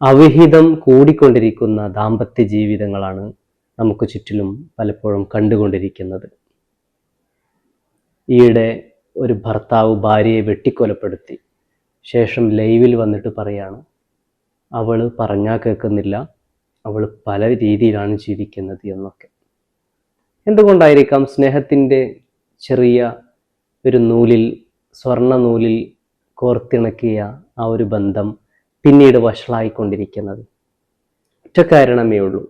അവിഹിതം കൂടിക്കൊണ്ടിരിക്കുന്ന ദാമ്പത്യ ജീവിതങ്ങളാണ് നമുക്ക് ചുറ്റിലും പലപ്പോഴും കണ്ടുകൊണ്ടിരിക്കുന്നത്. ഈയിടെ ഒരു ഭർത്താവ് ഭാര്യയെ വെട്ടിക്കൊലപ്പെടുത്തി. ശേഷം ലൈവിൽ വന്നിട്ട് പറയാണ് അവൾ പറഞ്ഞാൽ കേൾക്കുന്നില്ല അവൾ പല രീതിയിലാണ് ജീവിക്കുന്നത് എന്നൊക്കെ. എന്തുകൊണ്ടായിരിക്കാം സ്നേഹത്തിന്റെ ചെറിയ ഒരു നൂലിൽ സ്വർണ നൂലിൽ കോർത്തിണക്കിയ ആ ഒരു ബന്ധം പിന്നീട് വഷളായിക്കൊണ്ടിരിക്കുന്നത്. ഒറ്റ കാരണമേ ഉള്ളൂ.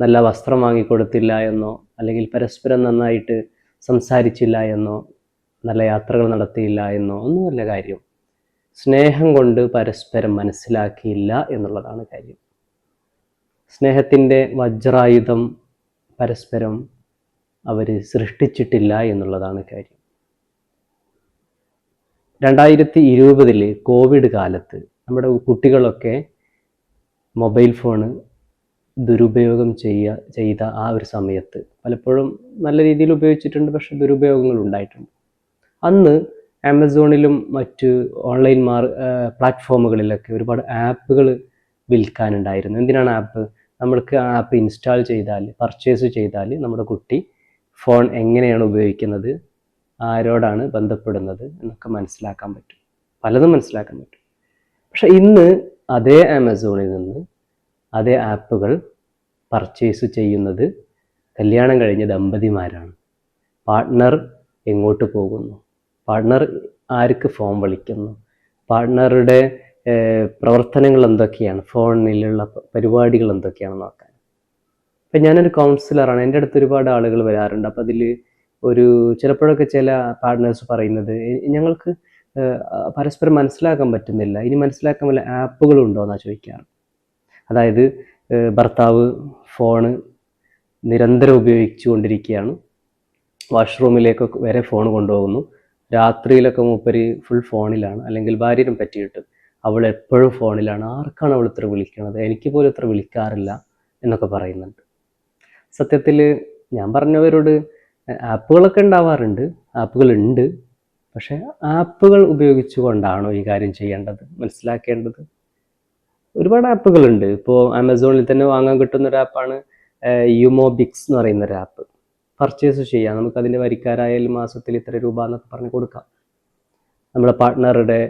നല്ല വസ്ത്രം വാങ്ങിക്കൊടുത്തില്ല എന്നോ അല്ലെങ്കിൽ പരസ്പരം നന്നായിട്ട് സംസാരിച്ചില്ല എന്നോ നല്ല യാത്രകൾ നടത്തിയില്ല എന്നോ ഒന്നുമല്ല കാര്യം. സ്നേഹം കൊണ്ട് പരസ്പരം മനസ്സിലാക്കിയില്ല എന്നുള്ളതാണ് കാര്യം. സ്നേഹത്തിന്റെ വജ്രായുധം പരസ്പരം അവർ സൃഷ്ടിച്ചിട്ടില്ല എന്നുള്ളതാണ് കാര്യം. രണ്ടായിരത്തി ഇരുപതിൽ കോവിഡ് കാലത്ത് നമ്മുടെ കുട്ടികളൊക്കെ മൊബൈൽ ഫോണ് ദുരുപയോഗം ചെയ്യുക ചെയ്ത ആ ഒരു സമയത്ത് പലപ്പോഴും നല്ല രീതിയിൽ ഉപയോഗിച്ചിട്ടുണ്ട് പക്ഷെ ദുരുപയോഗങ്ങൾ ഉണ്ടായിട്ടുണ്ട്. അന്ന് ആമസോണിലും മറ്റ് ഓൺലൈൻ മാർ പ്ലാറ്റ്ഫോമുകളിലൊക്കെ ഒരുപാട് ആപ്പുകൾ വിൽക്കാനുണ്ടായിരുന്നു. എന്തിനാണ് ആപ്പ്? നമ്മൾക്ക് ആ ആപ്പ് ഇൻസ്റ്റാൾ ചെയ്താൽ പർച്ചേസ് ചെയ്താൽ നമ്മുടെ കുട്ടി ഫോൺ എങ്ങനെയാണ് ഉപയോഗിക്കുന്നത് ആരോടാണ് ബന്ധപ്പെടുന്നത് എന്നൊക്കെ മനസ്സിലാക്കാൻ പറ്റും. പലതും മനസ്സിലാക്കാൻ പറ്റും. പക്ഷെ ഇന്ന് അതേ ആമസോണിൽ നിന്ന് അതേ ആപ്പുകൾ പർച്ചേസ് ചെയ്യുന്നത് കല്യാണം കഴിഞ്ഞ ദമ്പതിമാരാണ്. പാർട്ട്ണർ എങ്ങോട്ട് പോകുന്നു? പാർട്ട്ണർ ആർക്ക് ഫോൺ വിളിക്കുന്നു? പാർട്ട്ണറുടെ പ്രവർത്തനങ്ങൾ എന്തൊക്കെയാണ്? ഫോണിലുള്ള പരിപാടികൾ എന്തൊക്കെയാണ് നോക്കാൻ? ഇപ്പം ഞാനൊരു കൗൺസിലറാണ്. എന്റെ അടുത്ത് ഒരുപാട് ആളുകൾ വരാറുണ്ട്. അപ്പം അതിൽ ഒരു ചിലപ്പോഴൊക്കെ ചില പാർട്ട്നേഴ്സ് പറയുന്നത് ഞങ്ങൾക്ക് പരസ്പരം മനസ്സിലാക്കാൻ പറ്റുന്നില്ല. ഇനി മനസ്സിലാക്കാൻ വല്ല ആപ്പുകളുണ്ടോ എന്നാണ് ചോദിക്കാറ്. അതായത് ഭർത്താവ് ഫോണ് നിരന്തരം ഉപയോഗിച്ചു കൊണ്ടിരിക്കുകയാണ്. വാഷ്റൂമിലേക്കൊക്കെ വരെ ഫോൺ കൊണ്ടുപോകുന്നു. രാത്രിയിലൊക്കെ മൂപ്പര് ഫുൾ ഫോണിലാണ്. അല്ലെങ്കിൽ ഭാര്യനും പറ്റിയിട്ട് അവൾ എപ്പോഴും ഫോണിലാണ്. ആർക്കാണ് അവൾ ഇത്ര വിളിക്കുന്നത് എനിക്ക് പോലും ഇത്ര വിളിക്കാറില്ല എന്നൊക്കെ പറയുന്നുണ്ട്. സത്യത്തിൽ ഞാൻ പറഞ്ഞവരോട് ആപ്പുകളൊക്കെ ഉണ്ടാവാറുണ്ട്. ആപ്പുകൾ ഉണ്ട്. പക്ഷേ ആപ്പുകൾ ഉപയോഗിച്ചുകൊണ്ടാണോ ഈ കാര്യം ചെയ്യേണ്ടത്? മനസ്സിലാക്കേണ്ടത്? ഒരുപാട് ആപ്പുകളുണ്ട്. ഇപ്പോൾ ആമസോണിൽ തന്നെ വാങ്ങാൻ കിട്ടുന്ന ഒരു ആപ്പാണ് യുമോബിക്സ് എന്ന് പറയുന്ന ഒരു ആപ്പ്. പർച്ചേസ് ചെയ്യാം. നമുക്ക് അതിന്റെ വരിക്കാരായാലും മാസത്തിൽ ഇത്ര രൂപ എന്നൊക്കെ പറഞ്ഞ് കൊടുക്കാം. നമ്മുടെ പാർട്ട്ണറുടെ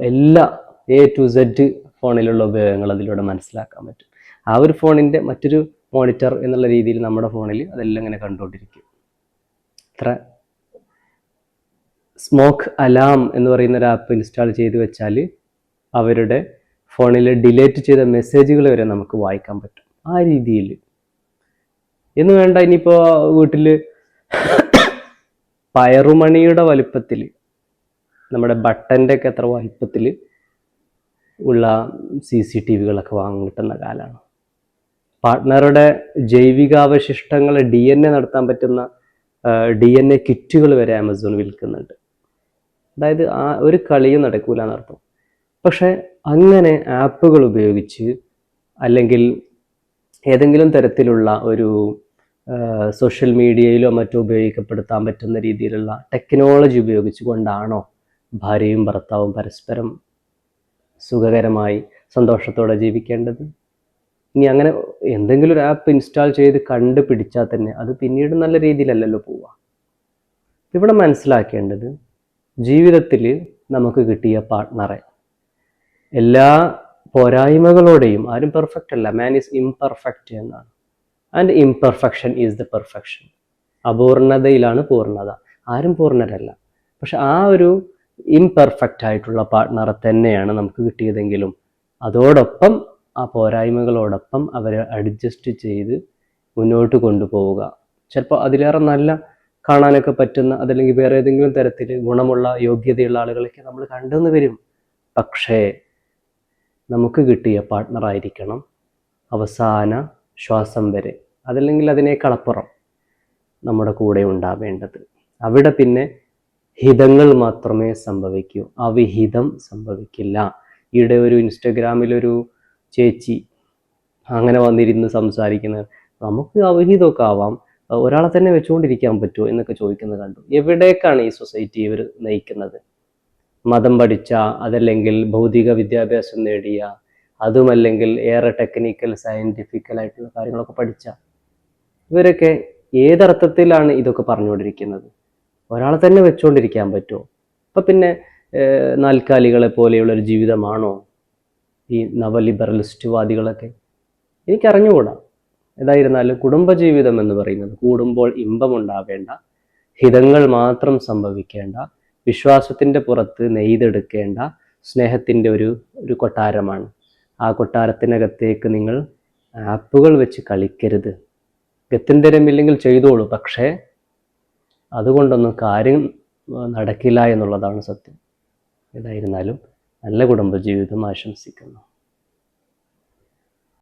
എല്ലാ എ ടു സെഡ് ഫോണിലുള്ള ഉപയോഗങ്ങൾ അതിലൂടെ മനസ്സിലാക്കാൻ പറ്റും. ആ ഒരു ഫോണിന്റെ മറ്റൊരു മോണിറ്റർ എന്നുള്ള രീതിയിൽ നമ്മുടെ ഫോണിൽ അതെല്ലാം ഇങ്ങനെ കണ്ടുകൊണ്ടിരിക്കും. ഇത്ര സ്മോക്ക് അലാം എന്ന് പറയുന്ന ഒരു ആപ്പ് ഇൻസ്റ്റാൾ ചെയ്ത് വെച്ചാൽ അവരുടെ ഫോണിൽ ഡിലേറ്റ് ചെയ്ത മെസ്സേജുകൾ വരെ നമുക്ക് വായിക്കാൻ പറ്റും. ആ രീതിയിൽ എന്ന് വേണ്ട ഇനിയിപ്പോൾ വീട്ടിൽ പയറുമണിയുടെ വലിപ്പത്തിൽ നമ്മുടെ ബട്ടന്റെ ഒക്കെ വലുപ്പത്തിൽ ഉള്ള സി സി ടി വികളൊക്കെ വാങ്ങാൻ കിട്ടുന്ന കാലമാണ് പാർട്ട്ണറുടെ ജൈവികാവശിഷ്ടങ്ങൾ ഡി എൻ എ നടത്താൻ പറ്റുന്ന ഡി എൻ എ കിറ്റുകൾ വരെ ആമസോൺ വിൽക്കുന്നുണ്ട്. അതായത് ആ ഒരു കളിയും നടക്കൂല എന്നർത്ഥം. പക്ഷേ അങ്ങനെ ആപ്പുകൾ ഉപയോഗിച്ച് അല്ലെങ്കിൽ ഏതെങ്കിലും തരത്തിലുള്ള ഒരു സോഷ്യൽ മീഡിയയിലോ മറ്റോ ഉപയോഗിക്കപ്പെടുത്താൻ പറ്റുന്ന രീതിയിലുള്ള ടെക്നോളജി ഉപയോഗിച്ചുകൊണ്ടാണോ ഭാര്യയും ഭർത്താവും പരസ്പരം സുഖകരമായി സന്തോഷത്തോടെ ജീവിക്കേണ്ടത്? ഇനി അങ്ങനെ എന്തെങ്കിലും ഒരു ആപ്പ് ഇൻസ്റ്റാൾ ചെയ്ത് കണ്ടുപിടിച്ചാൽ തന്നെ അത് പിന്നീട് നല്ല രീതിയിലല്ലല്ലോ പോവുക. ഇവിടെ മനസ്സിലാക്കേണ്ടത് ജീവിതത്തിൽ നമുക്ക് കിട്ടിയ പാർട്ട്ണറെ എല്ലാ പോരായ്മകളോടെയും ആരും പെർഫെക്റ്റ് അല്ല. മാൻ ഈസ് ഇംപെർഫെക്റ്റ് എന്നാണ്. And imperfection is the perfection അപൂർണതയിലാണ് പൂർണത ആരും പൂർണരല്ല പക്ഷെ ആ ഒരു ഇംപെർഫെക്റ്റ് ആയിട്ടുള്ള പാർട്ട്ണറെ തന്നെയാണ് നമുക്ക് കിട്ടിയതെങ്കിലും അതോടൊപ്പം ആ പോരായ്മകളോടൊപ്പം അവരെ അഡ്ജസ്റ്റ് ചെയ്ത് മുന്നോട്ട് കൊണ്ടുപോവുക. ചിലപ്പോൾ അതിലേറെ നല്ല കാണാനൊക്കെ പറ്റുന്ന അതല്ലെങ്കിൽ വേറെ ഏതെങ്കിലും തരത്തിൽ ഗുണമുള്ള യോഗ്യതയുള്ള ആളുകളൊക്കെ നമ്മൾ കണ്ടെന്ന് വരും. പക്ഷേ നമുക്ക് കിട്ടിയ പാർട്ട്ണറായിരിക്കണം അവസാന ശ്വാസം വരെ. അതല്ലെങ്കിൽ അതിനേക്കളപ്പുറം നമ്മുടെ കൂടെ ഉണ്ടാവേണ്ടത്. അവിടെ പിന്നെ ഹിതങ്ങൾ മാത്രമേ സംഭവിക്കൂ. അവിഹിതം സംഭവിക്കില്ല. ഈയിടെ ഒരു ഇൻസ്റ്റഗ്രാമിലൊരു ചേച്ചി അങ്ങനെ വന്നിരുന്ന് സംസാരിക്കുന്നത്. നമുക്ക് അവിഹിതമൊക്കെ ആവാം. ഒരാളെ തന്നെ വെച്ചുകൊണ്ടിരിക്കാൻ പറ്റുമോ എന്നൊക്കെ ചോദിക്കുന്നത് കണ്ടു. എവിടേക്കാണ് ഈ സൊസൈറ്റി ഇവർ നയിക്കുന്നത്? മതം പഠിച്ച അതല്ലെങ്കിൽ ഭൗതിക വിദ്യാഭ്യാസം നേടിയ അതുമല്ലെങ്കിൽ ഏറെ ടെക്നിക്കൽ സയന്റിഫിക്കൽ ആയിട്ടുള്ള കാര്യങ്ങളൊക്കെ പഠിച്ച? ഇവരൊക്കെ ഏതർത്ഥത്തിലാണ് ഇതൊക്കെ പറഞ്ഞുകൊണ്ടിരിക്കുന്നത്? ഒരാളെ തന്നെ വെച്ചുകൊണ്ടിരിക്കാൻ പറ്റുമോ? അപ്പം പിന്നെ നാൽക്കാലികളെ പോലെയുള്ള ഒരു ജീവിതമാണോ ഈ നവലിബറലിസ്റ്റ് വാദികളൊക്കെ എനിക്കറിഞ്ഞുകൂടാ. ഏതായിരുന്നാലും കുടുംബജീവിതം എന്ന് പറയുന്നത് കൂടുമ്പോൾ ഇമ്പമുണ്ടാവേണ്ട ഹിതങ്ങൾ മാത്രം സംഭവിക്കേണ്ട വിശ്വാസത്തിന്റെ പുറത്ത് നെയ്തെടുക്കേണ്ട സ്നേഹത്തിന്റെ ഒരു ഒരു കൊട്ടാരമാണ്. ആ കൊട്ടാരത്തിനകത്തേക്ക് നിങ്ങൾ ആപ്പുകൾ വെച്ച് കളിക്കരുത്. ഗത്യന്തരമില്ലെങ്കിൽ ചെയ്തോളൂ. പക്ഷേ അതുകൊണ്ടൊന്നും കാര്യം നടക്കില്ല എന്നുള്ളതാണ് സത്യം. ഏതായിരുന്നാലും നല്ല കുടുംബജീവിതം ആശംസിക്കുന്നു.